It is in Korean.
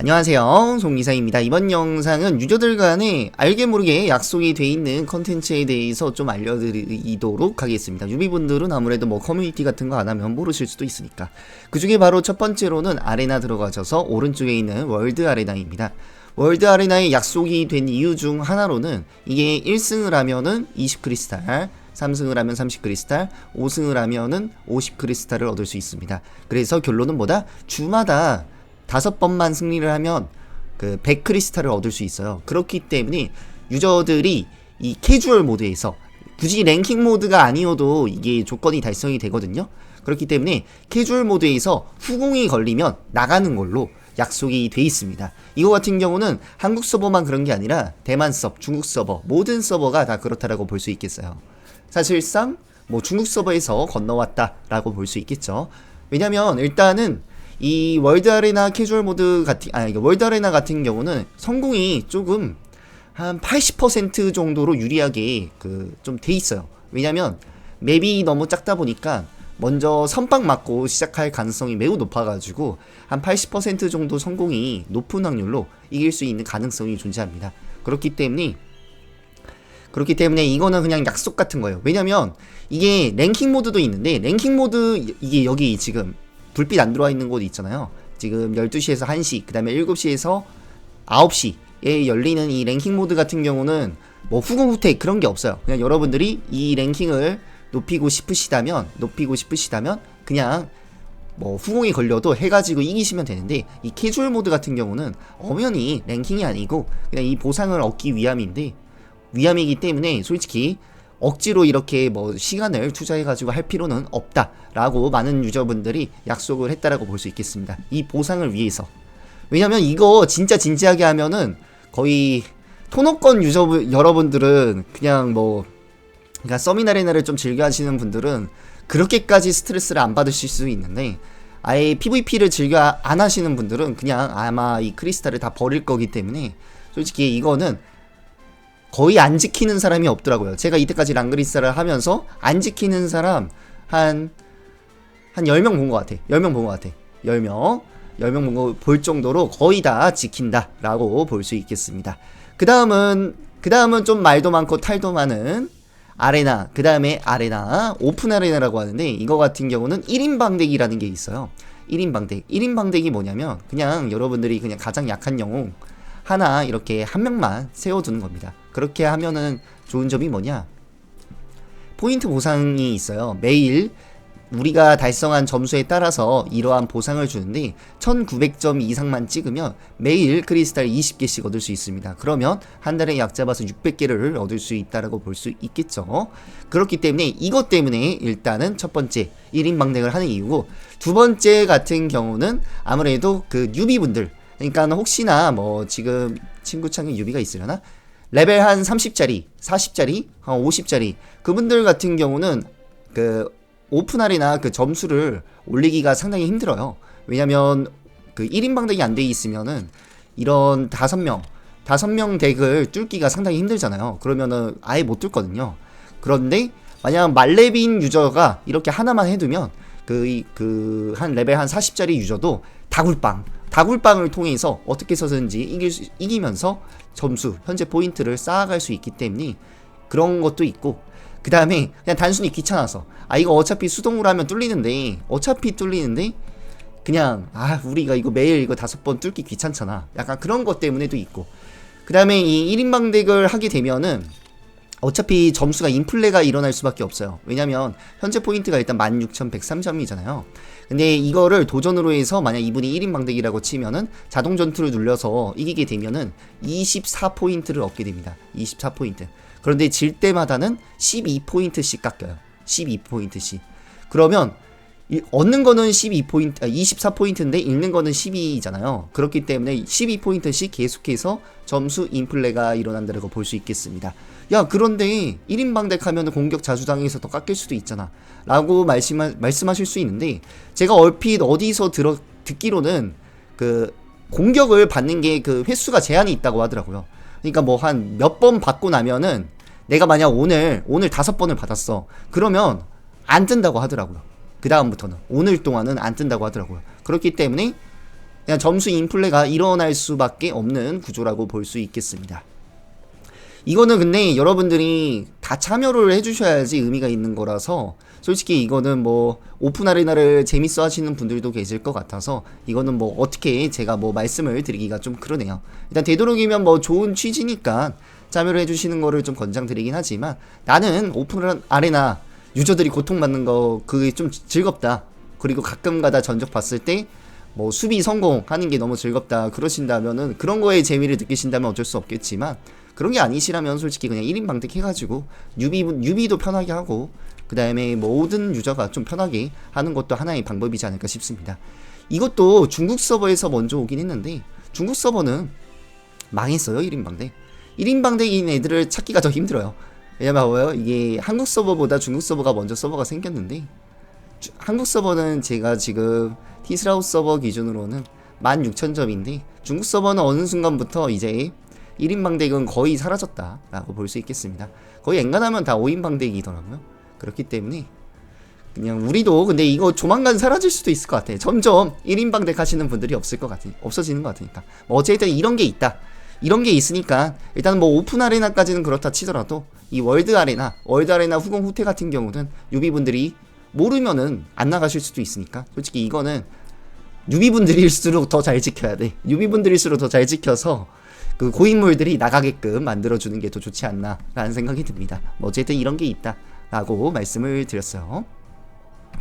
안녕하세요. 송기사입니다. 이번 영상은 유저들 간에 알게 모르게 약속이 돼 있는 컨텐츠에 대해서 좀 알려드리도록 하겠습니다. 유비분들은 아무래도 뭐 커뮤니티 같은 거 안 하면 모르실 수도 있으니까. 그 중에 바로 첫 번째로는 아레나 들어가셔서 오른쪽에 있는 월드 아레나입니다. 월드 아레나에 약속이 된 이유 중 하나로는 이게 1승을 하면은 20크리스탈 3승을 하면 30크리스탈, 5승을 하면은 50크리스탈을 얻을 수 있습니다. 그래서 결론은 뭐다? 주마다 다섯 번만 승리를 하면 그 100크리스탈을 얻을 수 있어요. 그렇기 때문에 유저들이 이 캐주얼 모드에서 굳이 랭킹 모드가 아니어도 이게 조건이 달성이 되거든요. 그렇기 때문에 캐주얼 모드에서 후공이 걸리면 나가는 걸로 약속이 돼 있습니다. 이거 같은 경우는 한국 서버만 그런 게 아니라 대만 서버, 중국 서버 모든 서버가 다 그렇다라고 볼 수 있겠어요. 사실상 뭐 중국 서버에서 건너왔다라고 볼 수 있겠죠. 왜냐면 일단은 이 월드 아레나 캐주얼 모드 같은 아 이거 월드 아레나 같은 경우는 성공이 조금 한 80% 정도로 유리하게 그 좀 돼 있어요. 왜냐면 맵이 너무 작다 보니까 먼저 선빵 맞고 시작할 가능성이 매우 높아가지고 한 80% 정도 성공이 높은 확률로 이길 수 있는 가능성이 존재합니다. 그렇기 때문에 그렇기 때문에 이거는 그냥 약속 같은 거예요. 왜냐면 이게 랭킹 모드도 있는데 랭킹 모드 이게 여기 지금 불빛 안 들어와 있는 곳 있잖아요. 지금 12시에서 1시, 그 다음에 7시에서 9시에 열리는 이 랭킹 모드 같은 경우는 뭐 후공 후퇴 그런 게 없어요. 그냥 여러분들이 이 랭킹을 높이고 싶으시다면, 높이고 싶으시다면, 그냥 뭐 후공이 걸려도 해가지고 이기시면 되는데 이 캐주얼 모드 같은 경우는 엄연히 랭킹이 아니고 그냥 이 보상을 얻기 위함인데 위함이기 때문에 솔직히 억지로 이렇게 뭐 시간을 투자해가지고 할 필요는 없다라고 많은 유저분들이 약속을 했다라고 볼 수 있겠습니다. 이 보상을 위해서. 왜냐면 이거 진짜 진지하게 하면은 거의 토너권 유저 여러분들은 그냥 뭐 그러니까 서미나레나를 좀 즐겨 하시는 분들은 그렇게까지 스트레스를 안 받으실 수 있는데 아예 PVP를 즐겨 안 하시는 분들은 그냥 아마 이 크리스탈을 다 버릴 거기 때문에 솔직히 이거는 거의 안 지키는 사람이 없더라고요. 제가 이때까지 랑그리스를 하면서 안 지키는 사람 한, 한 10명 본 것 같아. 10명 본 것 같아. 10명. 10명 볼 정도로 거의 다 지킨다 라고 볼 수 있겠습니다. 그 다음은, 그 다음은 좀 말도 많고 탈도 많은 아레나, 그 다음에 아레나, 오픈 아레나라고 하는데 이거 같은 경우는 1인 방대기라는 게 있어요. 1인 방대기. 1인 방대기 뭐냐면 그냥 여러분들이 그냥 가장 약한 영웅 하나 이렇게 한 명만 세워두는 겁니다. 그렇게 하면은 좋은 점이 뭐냐? 포인트 보상이 있어요. 매일 우리가 달성한 점수에 따라서 이러한 보상을 주는데 1900점 이상만 찍으면 매일 크리스탈 20개씩 얻을 수 있습니다. 그러면 한 달에 약 잡아서 600개를 얻을 수 있다라고 볼 수 있겠죠. 그렇기 때문에 이것 때문에 일단은 첫 번째 1인 방댕을 하는 이유고 두 번째 같은 경우는 아무래도 그 뉴비분들 그러니까 혹시나 뭐 지금 친구 창에 유비가 있으려나? 레벨 한 30짜리, 40짜리, 한 50짜리 그분들 같은 경우는 그 오픈 할이나 그 점수를 올리기가 상당히 힘들어요. 왜냐면 그 1인 방댕이 안 돼 있으면은 이런 다섯 명 다섯 명 덱을 뚫기가 상당히 힘들잖아요. 그러면은 아예 못 뚫거든요. 그런데 만약 말레빈 유저가 이렇게 하나만 해두면 그 그 한 레벨 한 40짜리 유저도 다굴빵 다굴빵을 통해서 어떻게 해서든지 이길 수, 이기면서 점수, 현재 포인트를 쌓아갈 수 있기 때문에 그런 것도 있고 그 다음에 그냥 단순히 귀찮아서 아 이거 어차피 수동으로 하면 뚫리는데 어차피 뚫리는데 그냥 아 우리가 이거 매일 이거 다섯 번 뚫기 귀찮잖아. 약간 그런 것 때문에도 있고. 그 다음에 이 1인방 덱을 하게 되면은 어차피 점수가 인플레가 일어날 수밖에 없어요. 왜냐면 현재 포인트가 일단 16,103점이잖아요. 근데 이거를 도전으로 해서 만약 이분이 1인 방대기라고 치면은 자동 전투를 눌려서 이기게 되면은 24포인트를 얻게 됩니다. 24포인트. 그런데 질 때마다는 12포인트씩 깎여요. 12포인트씩. 그러면 얻는 거는 12포인트, 아, 24포인트인데 읽는 거는 12잖아요. 그렇기 때문에 12포인트씩 계속해서 점수 인플레가 일어난다고 볼 수 있겠습니다. 야, 그런데 1인 방덱 하면 공격 자주당해서 더 깎일 수도 있잖아. 라고 말씀하, 말씀하실 수 있는데, 제가 얼핏 어디서 들어, 듣기로는 그 공격을 받는 게 그 횟수가 제한이 있다고 하더라고요. 그러니까 뭐 한 몇 번 받고 나면은 내가 만약 오늘, 오늘 다섯 번을 받았어. 그러면 안 뜬다고 하더라고요. 그 다음부터는 오늘 동안은 안 뜬다고 하더라고요. 그렇기 때문에 그냥 점수 인플레가 일어날 수밖에 없는 구조라고 볼 수 있겠습니다. 이거는 근데 여러분들이 다 참여를 해주셔야지 의미가 있는 거라서 솔직히 이거는 뭐 오픈 아레나를 재밌어 하시는 분들도 계실 것 같아서 이거는 뭐 어떻게 제가 뭐 말씀을 드리기가 좀 그러네요. 일단 되도록이면 뭐 좋은 취지니까 참여를 해주시는 거를 좀 권장드리긴 하지만 나는 오픈 아레나 유저들이 고통받는 거 그게 좀 즐겁다. 그리고 가끔가다 전적 봤을 때 뭐 수비 성공하는 게 너무 즐겁다 그러신다면은 그런 거에 재미를 느끼신다면 어쩔 수 없겠지만 그런 게 아니시라면 솔직히 그냥 1인 방득 해가지고 유비 유비도 편하게 하고 그 다음에 모든 유저가 좀 편하게 하는 것도 하나의 방법이지 않을까 싶습니다. 이것도 중국 서버에서 먼저 오긴 했는데 중국 서버는 망했어요 1인 방대 1인 방대인 애들을 찾기가 더 힘들어요. 왜냐면 봐봐요 이게 한국 서버보다 중국 서버가 먼저 서버가 생겼는데 주- 한국 서버는 제가 지금 티스라우 서버 기준으로는 16,000점인데 중국 서버는 어느 순간부터 이제 1인 방대은 거의 사라졌다 라고 볼 수 있겠습니다. 거의 엔간하면 다 5인 방대이더라고요. 그렇기 때문에 그냥 우리도 근데 이거 조만간 사라질 수도 있을 것 같아. 점점 1인 방대 하시는 분들이 없을 것 같으니 없어지는 것 같으니까. 뭐 어쨌든 이런 게 있다. 이런 게 있으니까 일단 뭐 오픈 아레나까지는 그렇다 치더라도 이 월드 아레나, 월드 아레나 후공 후퇴 같은 경우는 유비분들이 모르면은 안 나가실 수도 있으니까 솔직히 이거는 유비분들일수록 더 잘 지켜야 돼. 유비분들일수록 더 잘 지켜서 그 고인물들이 나가게끔 만들어주는 게 더 좋지 않나라는 생각이 듭니다. 뭐 어쨌든 이런 게 있다라고 말씀을 드렸어요.